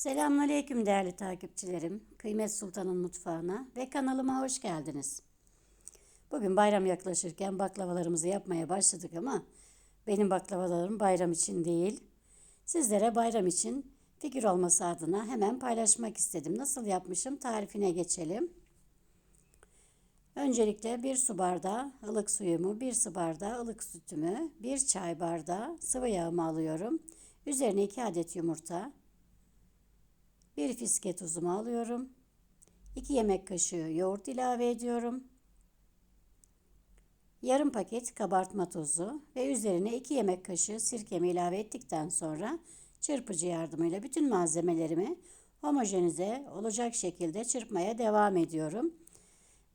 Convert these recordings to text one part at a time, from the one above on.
Selamünaleyküm değerli takipçilerim. Kıymet Sultan'ın mutfağına ve kanalıma hoş geldiniz. Bugün bayram yaklaşırken baklavalarımızı yapmaya başladık ama benim baklavalarım bayram için değil. Sizlere bayram için fikir olması adına hemen paylaşmak istedim. Nasıl yapmışım tarifine geçelim. Öncelikle bir su bardağı ılık suyumu, bir su bardağı ılık sütümü, bir çay bardağı sıvı yağımı alıyorum. Üzerine iki adet yumurta, bir fiske tuzumu alıyorum. 2 yemek kaşığı yoğurt ilave ediyorum. Yarım paket kabartma tozu ve üzerine 2 yemek kaşığı sirkemi ilave ettikten sonra çırpıcı yardımıyla bütün malzemelerimi homojenize olacak şekilde çırpmaya devam ediyorum.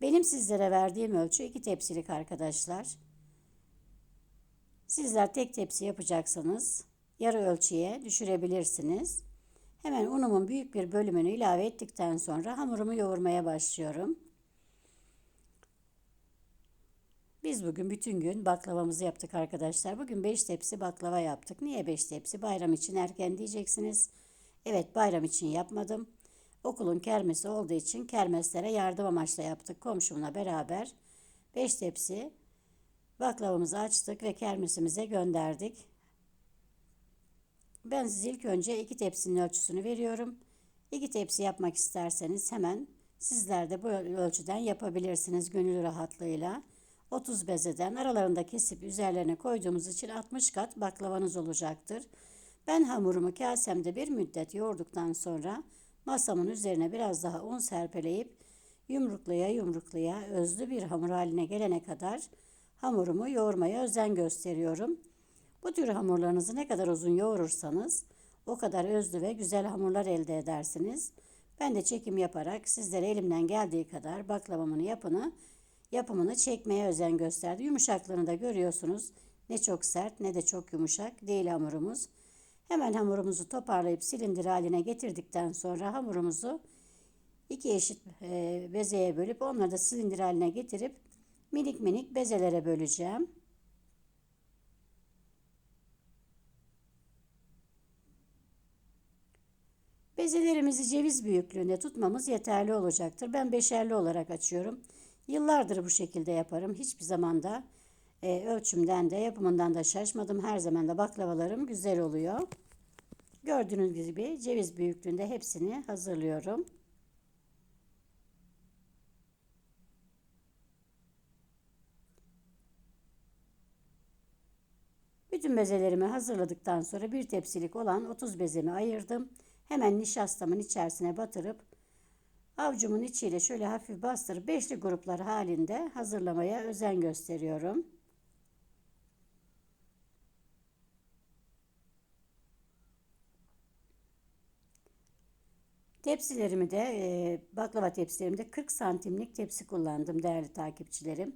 Benim sizlere verdiğim ölçü 2 tepsilik arkadaşlar. Sizler tek tepsi yapacaksanız yarı ölçüye düşürebilirsiniz. Hemen unumun büyük bir bölümünü ilave ettikten sonra hamurumu yoğurmaya başlıyorum. Biz bugün bütün gün baklavamızı yaptık arkadaşlar. Bugün 5 tepsi baklava yaptık. Niye 5 tepsi? Bayram için erken diyeceksiniz. Evet bayram için yapmadım. Okulun kermesi olduğu için kermeslere yardım amaçlı yaptık. Komşumla beraber 5 tepsi baklavamızı açtık ve kermesimize gönderdik. Ben size ilk önce iki tepsinin ölçüsünü veriyorum. İki tepsi yapmak isterseniz hemen sizler de bu ölçüden yapabilirsiniz gönül rahatlığıyla. 30 bezeden aralarında kesip üzerlerine koyduğumuz için 60 kat baklavanız olacaktır. Ben hamurumu kasemde bir müddet yoğurduktan sonra masamın üzerine biraz daha un serpeleyip yumruklaya yumruklaya özlü bir hamur haline gelene kadar hamurumu yoğurmaya özen gösteriyorum. Bu tür hamurlarınızı ne kadar uzun yoğurursanız o kadar özlü ve güzel hamurlar elde edersiniz. Ben de çekim yaparak sizlere elimden geldiği kadar baklavamın yapını yapımını çekmeye özen gösterdi. Yumuşaklığını da görüyorsunuz. Ne çok sert ne de çok yumuşak değil hamurumuz. Hemen hamurumuzu toparlayıp silindir haline getirdikten sonra hamurumuzu iki eşit e, bezeye bölüp onları da silindir haline getirip minik minik bezelere böleceğim. Bezelerimizi ceviz büyüklüğünde tutmamız yeterli olacaktır. Ben beşerli olarak açıyorum. Yıllardır bu şekilde yaparım. Hiçbir zamanda e, ölçümden de yapımından da şaşmadım. Her zaman da baklavalarım güzel oluyor. Gördüğünüz gibi ceviz büyüklüğünde hepsini hazırlıyorum. Bütün bezelerimi hazırladıktan sonra bir tepsilik olan 30 bezemi ayırdım. Hemen nişastamın içerisine batırıp avucumun içiyle şöyle hafif bastırıp beşli gruplar halinde hazırlamaya özen gösteriyorum. Tepsilerimi de e, baklava tepsilerimde 40 santimlik tepsi kullandım değerli takipçilerim.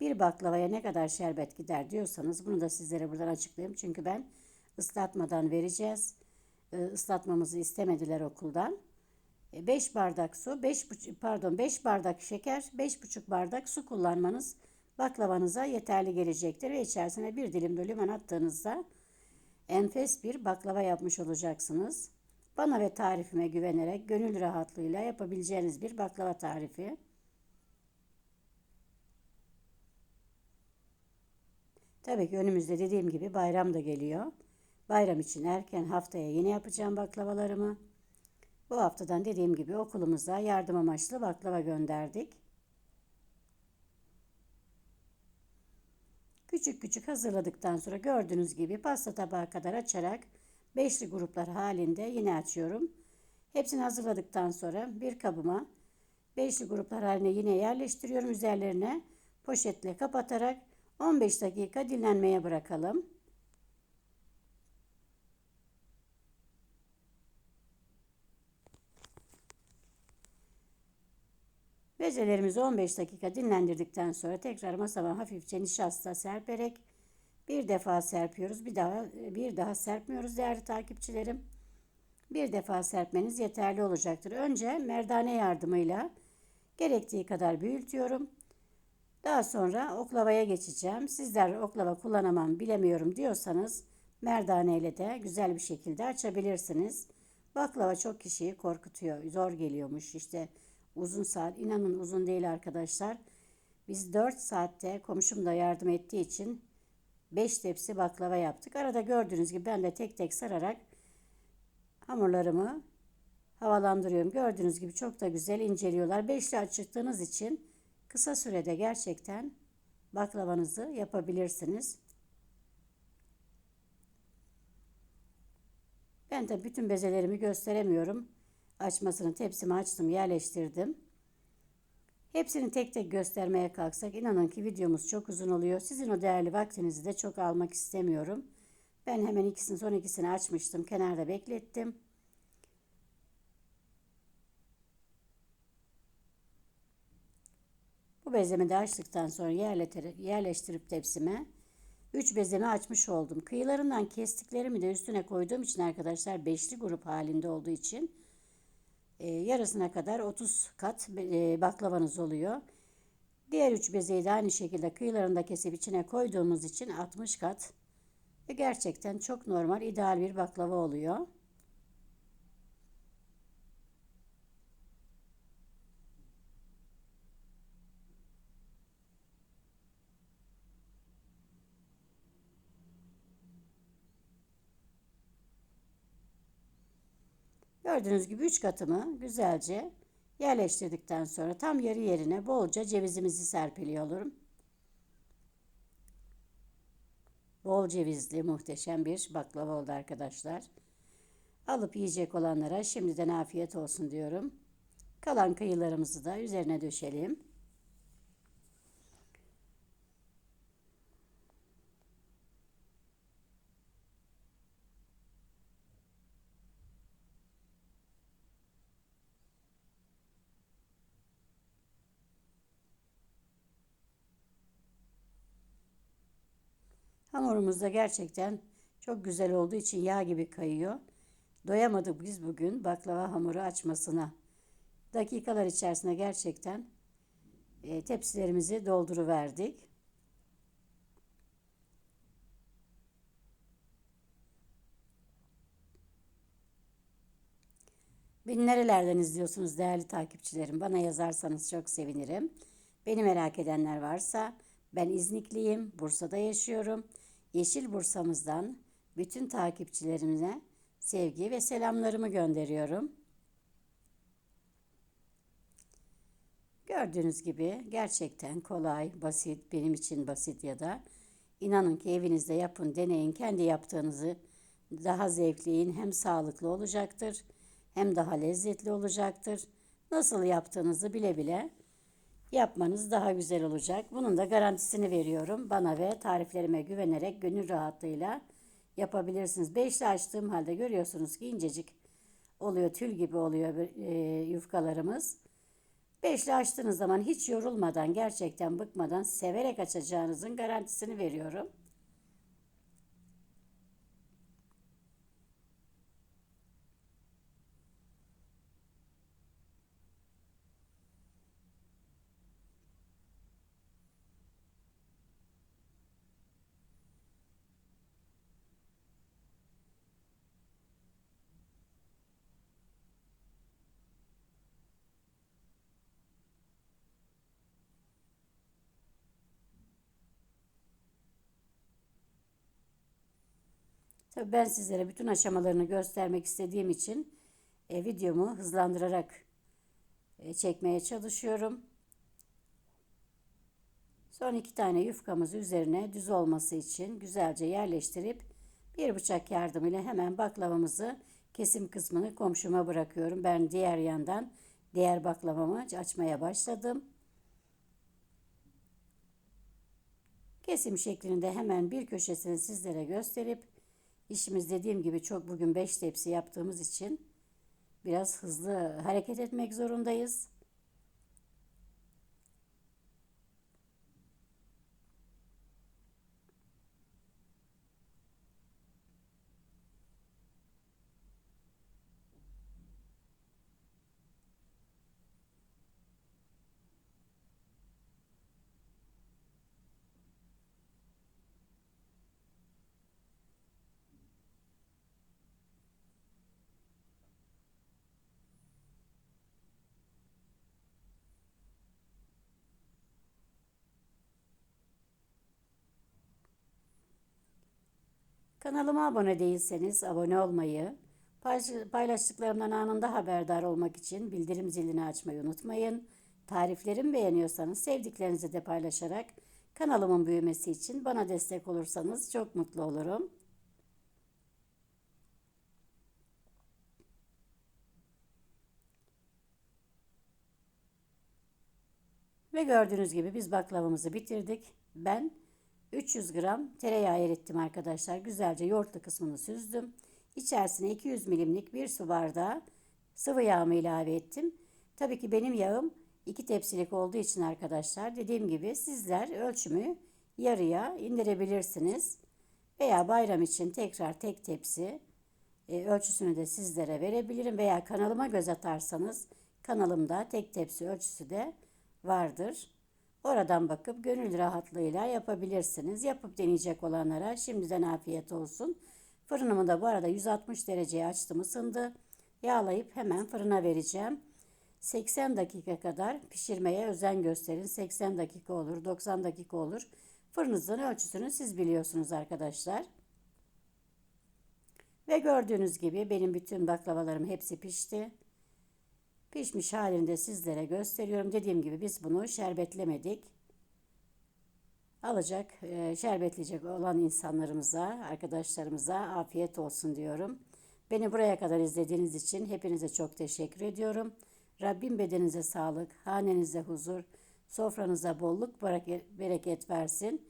Bir baklavaya ne kadar şerbet gider diyorsanız bunu da sizlere buradan açıklayayım. Çünkü ben ıslatmadan vereceğiz. E, ıslatmamızı istemediler okuldan. 5 e, bardak su, 5 pardon 5 bardak şeker, 5,5 bardak su kullanmanız baklavanıza yeterli gelecektir ve içerisine bir dilim de limon attığınızda enfes bir baklava yapmış olacaksınız. Bana ve tarifime güvenerek gönül rahatlığıyla yapabileceğiniz bir baklava tarifi. Tabii ki önümüzde dediğim gibi bayram da geliyor. Bayram için erken haftaya yine yapacağım baklavalarımı. Bu haftadan dediğim gibi okulumuza yardım amaçlı baklava gönderdik. Küçük küçük hazırladıktan sonra gördüğünüz gibi pasta tabağı kadar açarak beşli gruplar halinde yine açıyorum. Hepsini hazırladıktan sonra bir kabıma beşli gruplar haline yine yerleştiriyorum. Üzerlerine poşetle kapatarak 15 dakika dinlenmeye bırakalım. Bezelerimizi 15 dakika dinlendirdikten sonra tekrar masama hafifçe nişasta serperek bir defa serpiyoruz. Bir daha bir daha serpmiyoruz değerli takipçilerim. Bir defa serpmeniz yeterli olacaktır. Önce merdane yardımıyla gerektiği kadar büyütüyorum. Daha sonra oklavaya geçeceğim. Sizler oklava kullanamam bilemiyorum diyorsanız merdane ile de güzel bir şekilde açabilirsiniz. Baklava çok kişiyi korkutuyor. Zor geliyormuş işte uzun saat. İnanın uzun değil arkadaşlar. Biz 4 saatte komşum da yardım ettiği için 5 tepsi baklava yaptık. Arada gördüğünüz gibi ben de tek tek sararak hamurlarımı havalandırıyorum. Gördüğünüz gibi çok da güzel inceliyorlar. Beşli açtığınız için kısa sürede gerçekten baklavanızı yapabilirsiniz. Ben de bütün bezelerimi gösteremiyorum. Açmasını tepsimi açtım, yerleştirdim. Hepsini tek tek göstermeye kalksak inanın ki videomuz çok uzun oluyor. Sizin o değerli vaktinizi de çok almak istemiyorum. Ben hemen ikisini son ikisini açmıştım. Kenarda beklettim. Bu bezemi de açtıktan sonra yerleştirip tepsime 3 bezemi açmış oldum. Kıyılarından kestiklerimi de üstüne koyduğum için arkadaşlar beşli grup halinde olduğu için e, yarısına kadar 30 kat e, baklavanız oluyor. Diğer 3 bezeyi de aynı şekilde kıyılarında kesip içine koyduğumuz için 60 kat. Ve gerçekten çok normal, ideal bir baklava oluyor. Gördüğünüz gibi 3 katımı güzelce yerleştirdikten sonra tam yarı yerine bolca cevizimizi serpiliyorum. Bol cevizli muhteşem bir baklava oldu arkadaşlar. Alıp yiyecek olanlara şimdiden afiyet olsun diyorum. Kalan kıyılarımızı da üzerine döşelim. Hamurumuz da gerçekten çok güzel olduğu için yağ gibi kayıyor. Doyamadık biz bugün baklava hamuru açmasına. Dakikalar içerisinde gerçekten e, tepsilerimizi dolduruverdik. Beni nerelerden izliyorsunuz değerli takipçilerim? Bana yazarsanız çok sevinirim. Beni merak edenler varsa ben İznikliyim, Bursa'da yaşıyorum. Yeşil Bursa'mızdan bütün takipçilerimize sevgi ve selamlarımı gönderiyorum. Gördüğünüz gibi gerçekten kolay, basit, benim için basit ya da inanın ki evinizde yapın, deneyin. Kendi yaptığınızı daha zevkli, hem sağlıklı olacaktır, hem daha lezzetli olacaktır. Nasıl yaptığınızı bile bile yapmanız daha güzel olacak. Bunun da garantisini veriyorum. Bana ve tariflerime güvenerek gönül rahatlığıyla yapabilirsiniz. Beşli açtığım halde görüyorsunuz ki incecik oluyor, tül gibi oluyor e, yufkalarımız. Beşli açtığınız zaman hiç yorulmadan, gerçekten bıkmadan, severek açacağınızın garantisini veriyorum. Tabii ben sizlere bütün aşamalarını göstermek istediğim için e, videomu hızlandırarak e, çekmeye çalışıyorum. Son iki tane yufkamızı üzerine düz olması için güzelce yerleştirip bir bıçak yardımıyla hemen baklavamızı kesim kısmını komşuma bırakıyorum. Ben diğer yandan diğer baklavamı açmaya başladım. Kesim şeklinde hemen bir köşesini sizlere gösterip İşimiz dediğim gibi çok bugün 5 tepsi yaptığımız için biraz hızlı hareket etmek zorundayız. Kanalıma abone değilseniz abone olmayı, paylaş- paylaştıklarımdan anında haberdar olmak için bildirim zilini açmayı unutmayın. Tariflerimi beğeniyorsanız sevdiklerinizi de paylaşarak kanalımın büyümesi için bana destek olursanız çok mutlu olurum. Ve gördüğünüz gibi biz baklavamızı bitirdik. Ben 300 gram tereyağı erittim arkadaşlar. Güzelce yoğurtlu kısmını süzdüm. İçerisine 200 milimlik bir su bardağı sıvı yağımı ilave ettim. Tabii ki benim yağım 2 tepsilik olduğu için arkadaşlar dediğim gibi sizler ölçümü yarıya indirebilirsiniz. Veya bayram için tekrar tek tepsi e, ölçüsünü de sizlere verebilirim. Veya kanalıma göz atarsanız kanalımda tek tepsi ölçüsü de vardır. Oradan bakıp gönül rahatlığıyla yapabilirsiniz. Yapıp deneyecek olanlara şimdiden afiyet olsun. Fırınımı da bu arada 160 dereceye açtım ısındı. Yağlayıp hemen fırına vereceğim. 80 dakika kadar pişirmeye özen gösterin. 80 dakika olur, 90 dakika olur. Fırınızın ölçüsünü siz biliyorsunuz arkadaşlar. Ve gördüğünüz gibi benim bütün baklavalarım hepsi pişti. Pişmiş halini de sizlere gösteriyorum. Dediğim gibi biz bunu şerbetlemedik. Alacak, e, şerbetleyecek olan insanlarımıza, arkadaşlarımıza afiyet olsun diyorum. Beni buraya kadar izlediğiniz için hepinize çok teşekkür ediyorum. Rabbim bedeninize sağlık, hanenize huzur, sofranıza bolluk, bereket versin.